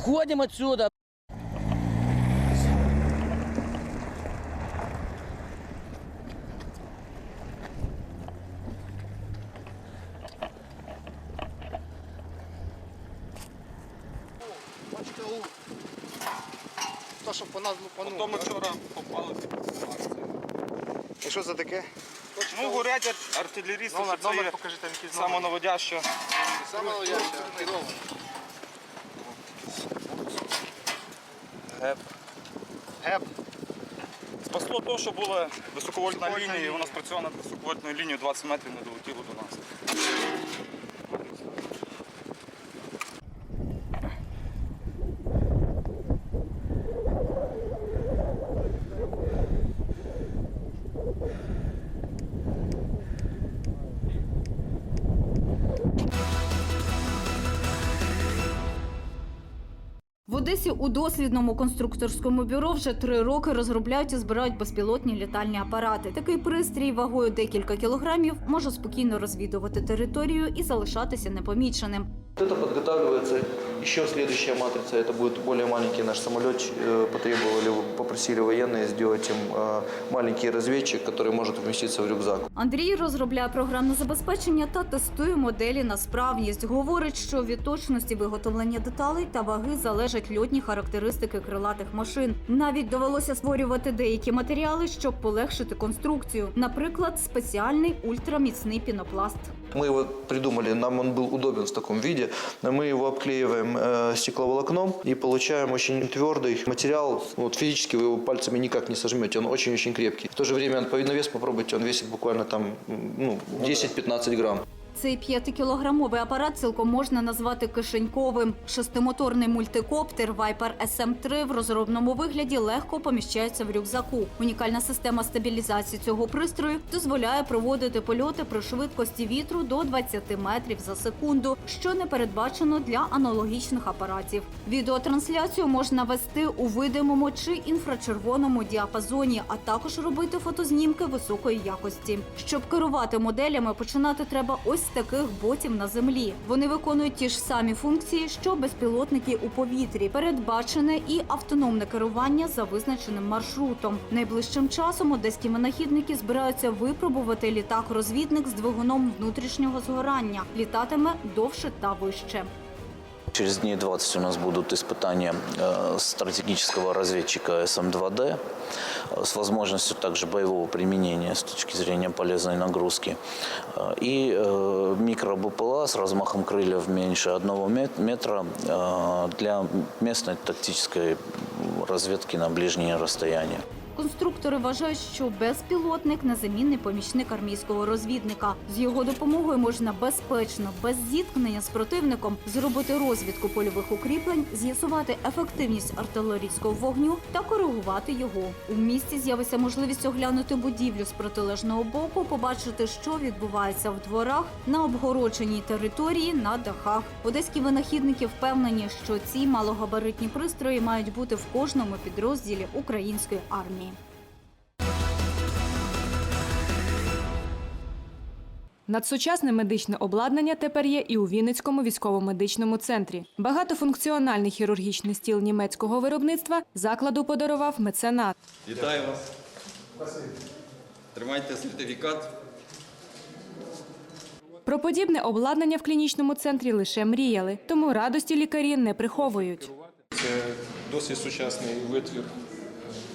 Уходим отсюда. Точка У. То, що по нас лупануло. Ото ми вчора попали під акцію. І що це таке? Ну, горять артилерісти, Номер, що це номер є покажи там якийсь номер. самонаводяща. Саме. Керова. ГЕП. Геп. Спасло те, що була високовольтна лінія, і вона спрацювала над високовольтною лінією 20 метрів не долетіло до нас. Одесі у дослідному конструкторському бюро вже три роки розробляють і збирають безпілотні літальні апарати. Такий пристрій вагою декілька кілограмів може спокійно розвідувати територію і залишатися непоміченим. Это подготавливается еще следующая матрица. Это будет более маленький наш самолет. Э, Потребовали, попросили военные сделать им э, маленький разведчик, который может вместиться в рюкзак. Андрій розробляє програмне забезпечення та тестує моделі на справність. Говорить, що від точності виготовлення деталей та ваги залежать льотні характеристики крилатих машин. Навіть довелося створювати деякі матеріали, щоб полегшити конструкцію. Наприклад, спеціальний ультраміцний пінопласт. Мы его придумали, нам он был удобен в таком виде. Мы его обклеиваем э, стекловолокном и получаем очень твердый материал. Вот физически вы его пальцами никак не сожмете, он очень-очень крепкий. В то же время он, на вес попробуйте, он весит буквально там м, ну, 10-15 грамм. Цей п'ятикілограмовий апарат цілком можна назвати кишеньковим. Шестимоторний мультикоптер Viper SM-3 в розробному вигляді легко поміщається в рюкзаку. Унікальна система стабілізації цього пристрою дозволяє проводити польоти при швидкості вітру до 20 метрів за секунду, що не передбачено для аналогічних апаратів. Відеотрансляцію можна вести у видимому чи інфрачервоному діапазоні, а також робити фотознімки високої якості. Щоб керувати моделями, починати треба ось з таких ботів на землі. Вони виконують ті ж самі функції, що безпілотники у повітрі, передбачене і автономне керування за визначеним маршрутом. Найближчим часом одеські винахідники збираються випробувати літак-розвідник з двигуном внутрішнього згорання. Літатиме довше та вище. Через дней 20 у нас будут испытания э, стратегического разведчика СМ-2Д э, с возможностью также боевого применения с точки зрения полезной нагрузки. Э, И э, микро-БПЛА с размахом крыльев меньше одного мет- метра э, для местной тактической м, разведки на ближние расстояния. Конструктори вважають, що безпілотник незамінний помічник армійського розвідника. З його допомогою можна безпечно, без зіткнення з противником, зробити розвідку польових укріплень, з'ясувати ефективність артилерійського вогню та коригувати його. У місті з'явиться можливість оглянути будівлю з протилежного боку, побачити, що відбувається в дворах на обгородженій території на дахах. Одеські винахідники впевнені, що ці малогабаритні пристрої мають бути в кожному підрозділі української армії. Надсучасне медичне обладнання тепер є і у Вінницькому військово-медичному центрі. Багатофункціональний хірургічний стіл німецького виробництва закладу подарував меценат. Вітаю вас. Тримайте сертифікат. Про подібне обладнання в клінічному центрі лише мріяли, тому радості лікарі не приховують. Це досить сучасний витвір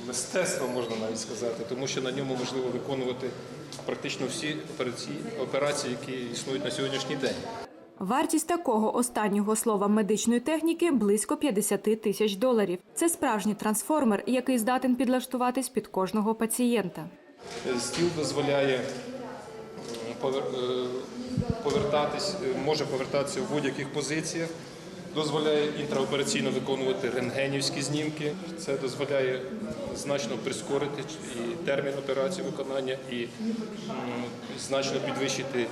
мистецтва, можна навіть сказати, тому що на ньому можливо виконувати практично всі операції, які існують на сьогоднішній день. Вартість такого останнього слова медичної техніки близько 50 тисяч доларів. Це справжній трансформер, який здатен підлаштуватись під кожного пацієнта. Стіл дозволяє повер- е, повертатись, е, може повертатися в будь-яких позиціях, дозволяє інтраопераційно виконувати рентгенівські знімки. Це дозволяє значно прискорити і термін операції виконання, і значно підвищити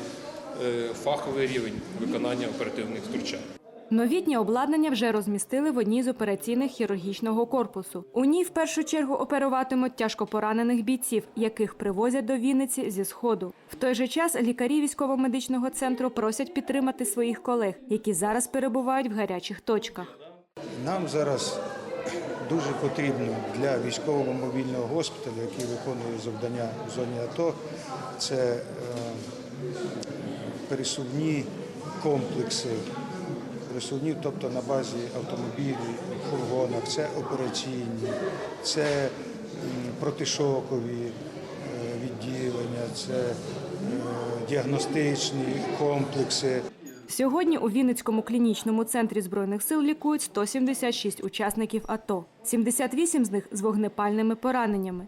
е, фаховий рівень виконання оперативних втручань. Новітнє обладнання вже розмістили в одній з операційних хірургічного корпусу. У ній в першу чергу оперуватимуть тяжко поранених бійців, яких привозять до Вінниці зі сходу. В той же час лікарі військово-медичного центру просять підтримати своїх колег, які зараз перебувають в гарячих точках. Нам зараз дуже потрібно для військового мобільного госпіталю, який виконує завдання в зоні АТО, це е, пересувні комплекси, пересувні, тобто на базі автомобілів, фургонах, це операційні, це протишокові е, відділення, це е, діагностичні комплекси. Сьогодні у Вінницькому клінічному центрі збройних сил лікують 176 учасників АТО. 78 з них з вогнепальними пораненнями.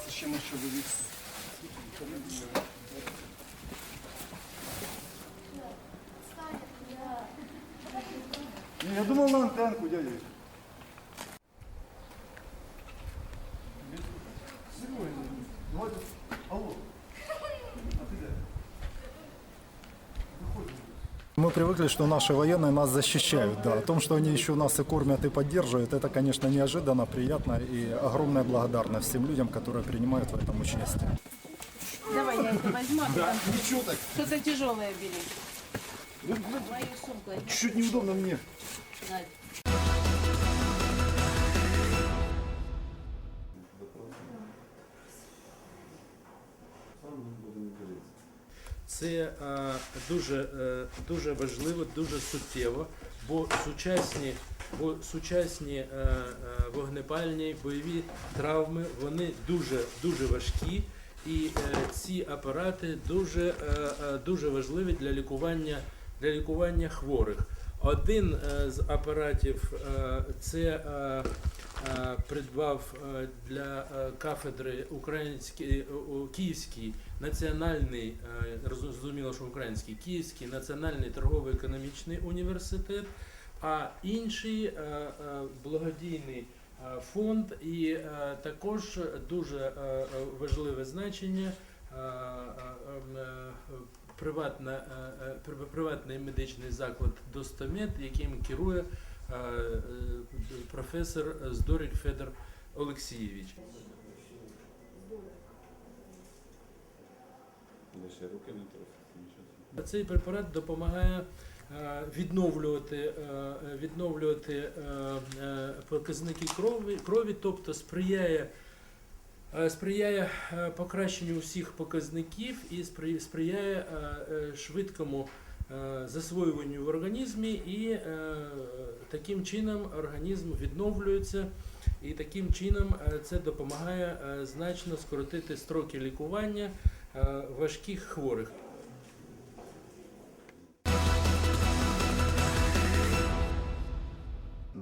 20 чимось чоловік. Я думав на антенку, дядя. Мы привыкли, что наши военные нас защищают. Да. О том, что они еще нас и кормят, и поддерживают, это, конечно, неожиданно, приятно и огромная благодарность всем людям, которые принимают в этом участие. Давай я это возьму. Да, ничего так. Что-то тяжелое бери. Мою сумку. Чуть неудобно мне. Це е, дуже, е, дуже важливо, дуже суттєво, бо сучасні, бо сучасні е, вогнепальні бойові травми вони дуже, дуже важкі, і ці апарати дуже, дуже важливі для лікування, для лікування хворих. Один е, з апаратів е, це е, придбав для кафедри український Київський національний, зрозуміло, що український Київський національний торгово-економічний університет, а інший благодійний фонд і також дуже важливе значення. Приватна, е, е, при- приватний медичний заклад Достомет, яким керує е, професор Здорик Федор Олексійович. Цей препарат допомагає відновлювати, відновлювати показники крові, крові, тобто сприяє, сприяє е, покращенню усіх показників і спри- сприяє е, е, швидкому е, засвоюванню в організмі, і е, таким чином організм відновлюється. І таким чином е, це допомагає е, значно скоротити строки лікування е, важких хворих.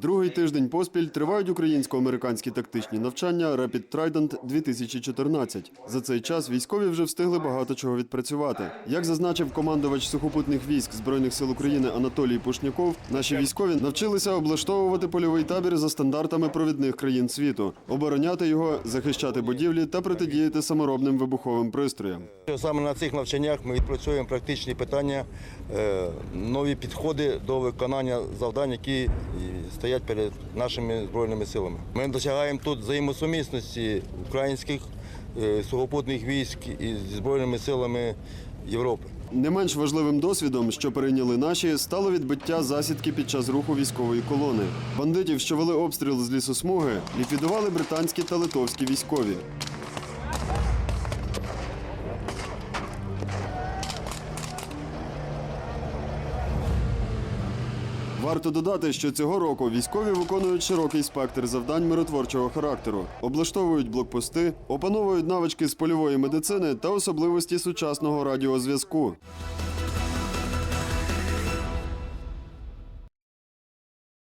Другий тиждень поспіль тривають українсько-американські тактичні навчання Rapid Trident 2014. За цей час військові вже встигли багато чого відпрацювати. Як зазначив командувач сухопутних військ Збройних сил України Анатолій Пушняков, наші військові навчилися облаштовувати польовий табір за стандартами провідних країн світу, обороняти його, захищати будівлі та протидіяти саморобним вибуховим пристроям. Саме на цих навчаннях ми відпрацюємо практичні питання, нові підходи до виконання завдань, які стоять перед нашими збройними силами. Ми досягаємо тут взаємосумісності українських е, сухопутних військ із збройними силами Європи. Не менш важливим досвідом, що перейняли наші, стало відбиття засідки під час руху військової колони. Бандитів, що вели обстріл з лісосмуги, ліквідували британські та литовські військові. Варто додати, що цього року військові виконують широкий спектр завдань миротворчого характеру, облаштовують блокпости, опановують навички з польової медицини та особливості сучасного радіозв'язку.